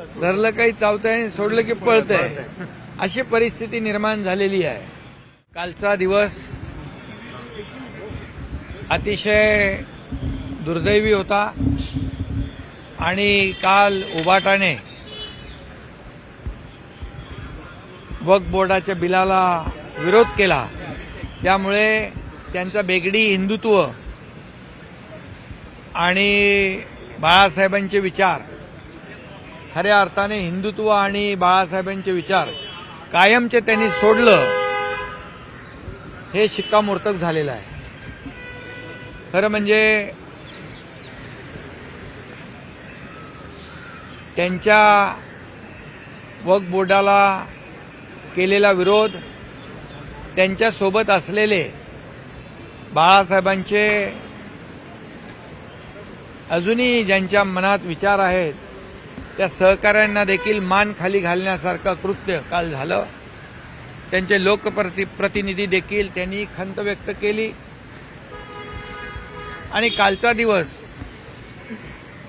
धरलं काही चावतंय सोडलं की पळतंय. अशी परिस्थिती निर्माण झालेली आहे. कालचा दिवस अतिशय दुर्दैवी होता आणि काल उबाटाने वक्फ बोर्डाच्या बिलाला विरोध केला. त्यामुळे त्यांचा बेगडी हिंदुत्व आणि बाळासाहेबांचे विचार खऱ्या अर्थाने हिंदुत्व आणि बाळासाहेबांचे विचार कायमचे त्यांनी सोडलं हे शिक्कामोर्तक झालेलं आहे. खरं म्हणजे त्यांच्या वक बोर्डाला केलेला विरोध त्यांच्यासोबत असलेले बाळासाहेबांचे अजूनही ज्यांच्या मनात विचार आहेत त्या सहकाऱ्यांना देखील मान खाली घालण्यासारखं कृत्य काल झालं. त्यांचे लोकप्रति प्रतिनिधी देखील त्यांनी खंत व्यक्त केली. आणि कालचा दिवस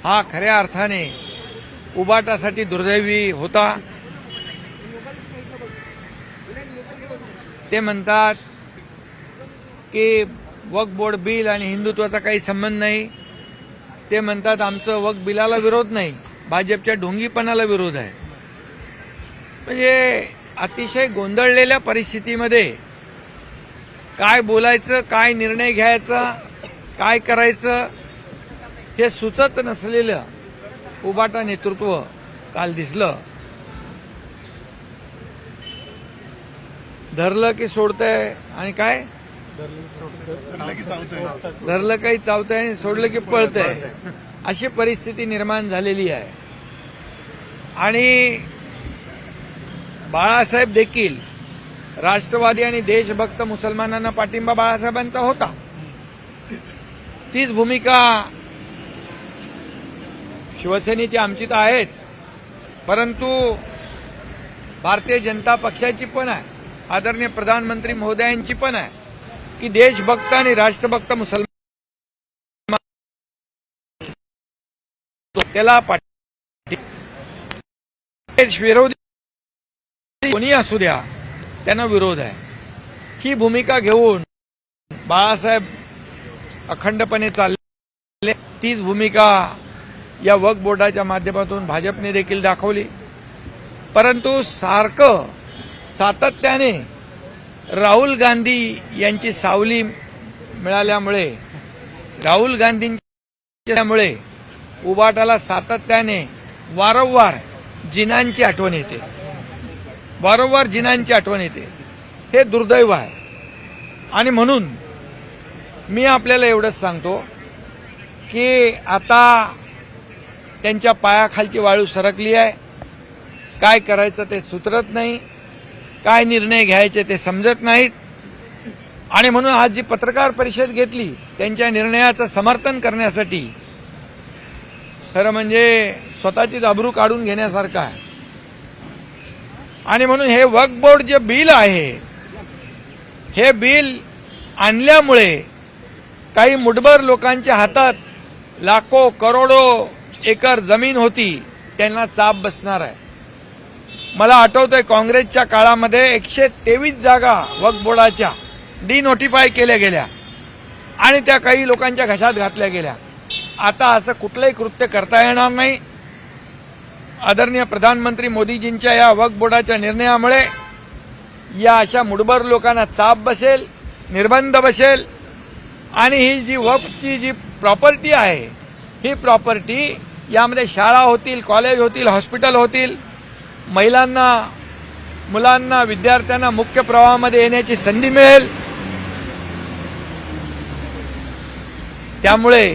हा खऱ्या अर्थाने उबाटासाठी दुर्दैवी होता. ते म्हणतात की वकबोर्ड बोर्ड बिल आणि हिंदुत्वाचा काही संबंध नाही. ते म्हणतात आमचं वक बिलाला विरोध नाही. भाजपच्या ढोंगीपणाला विरोध आहे. म्हणजे अतिशय गोंधळलेल्या परिस्थितीमध्ये काय बोलायचं काय निर्णय घ्यायचा काय करायचं हे सुचत नसलेलं उबाटा नेतृत्व काल दिसलं. धरलं की सोडतंय आणि काय? धरलं काही चावतंय आणि सोडलं की पळतंय. अशी परिस्थिती निर्माण झालेली आहे. आणि बाळासाहेब देखील राष्ट्रवादी आणि देशभक्त मुसलमानांना पाठिंबा बाळासाहेबांचा होता. तीच भूमिका शिवसेनेची आमची तर आहेच. परंतु भारतीय जनता पक्षाची पण आहे. आदरणीय प्रधानमंत्री महोदयांची पण आहे. की देशभक्त आणि राष्ट्रभक्त मुसलमान त्याला विरोधी कोणी असू द्या त्यांना विरोध आहे. ही भूमिका घेऊन बाळासाहेब अखंडपणे चालले. तीच भूमिका या वक्फ बोर्डाच्या माध्यमातून भाजपने देखील दाखवली. परंतु सारखं सातत्याने राहुल गांधी यांची सावली मिळाल्यामुळे राहुल गांधींच्यामुळे उबाटाला सातत्याने वारंवार जिनांची आठवण येते. वारंवार जिनांची आठवण येते. हे दुर्दैव आहे. आणि म्हणून मी आपल्याला एवढंच सांगतो की आता त्यांच्या पायाखालची वाळू सरकली आहे. काय करायचं ते सुचरत नाही. काय निर्णय घ्यायचे ते समजत नाहीत. आणि म्हणून आज जी पत्रकार परिषद घेतली त्यांच्या निर्णयाचं समर्थन करण्यासाठी खरं म्हणजे स्वतःचीच अब्रू काढून घेण्यासारखं आहे. आणि म्हणून हे वक्फ बोर्ड जे बिल आहे हे बिल आणल्यामुळे काही मुठभर लोकांच्या हातात लाखो करोडो एकर जमीन होती त्यांना चाप बसणार आहे. मला आठवतंय काँग्रेसच्या काळामध्ये एकशे तेवीस जागा वक्फ बोर्डाच्या डिनोटिफाय केल्या गेल्या आणि त्या काही लोकांच्या घशात घातल्या गेल्या. आता असं कुठलंही कृत्य करता येणार नाही. आदरणीय प्रधानमंत्री मोदीजींच्या या वक्फ बोर्डाच्या निर्णयामुळे या अशा मुडबर लोकांना चाप बसेल निर्बंध बसेल आणि ही जी वक्फची जी प्रॉपर्टी आहे ही प्रॉपर्टी यामध्ये शाळा होतील कॉलेज होतील हॉस्पिटल होतील महिलांना मुलांना विद्यार्थ्यांना मुख्य प्रवाहामध्ये येण्याची संधी मिळेल. त्यामुळे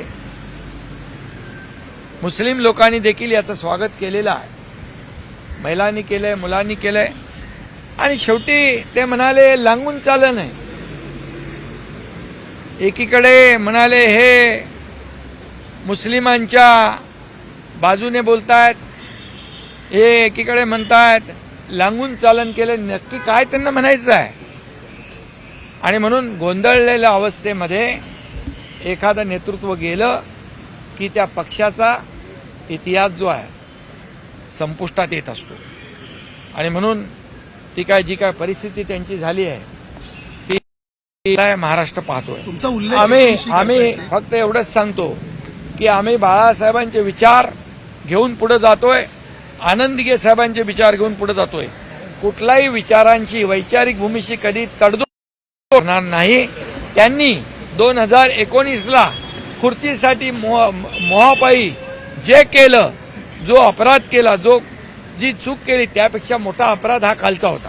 मुस्लिम लोकांनी देखील याचं स्वागत केलेलं आहे. महिलांनी केलंय मुलांनी केलंय. आणि शेवटी ते म्हणाले लांगून चाललं नाही एकीकडे म्हणाले हे मुस्लिमांच्या बाजूने बोलतायत. हे एकीकडे म्हणतायत लांगून चालन केलं नक्की काय त्यांना म्हणायचं आहे? आणि म्हणून गोंधळलेल्या अवस्थेमध्ये एखादं नेतृत्व गेलं की त्या पक्षाचा इतिहास जो आहे संपुष्टात येत असतो. आणि म्हणून ती काय जी काय परिस्थिती त्यांची झाली आहे ती महाराष्ट्र पाहतोय. आम्ही आम्ही. फक्त एवढंच सांगतो की आम्ही बाळासाहेबांचे विचार घेऊन पुढे जातोय आनंदगे साहेबांचे विचार घेऊन पुढे जातोय. कुठल्याही विचारांची वैचारिक भूमीशी कधी तडजोड होणार नाही. त्यांनी दोन हजार एकोणीसला खुर्चीसाठी मोह मोहापायी जे केलं जो अपराध केला जो जी चूक केली त्यापेक्षा मोठा अपराध हा खालचा होता.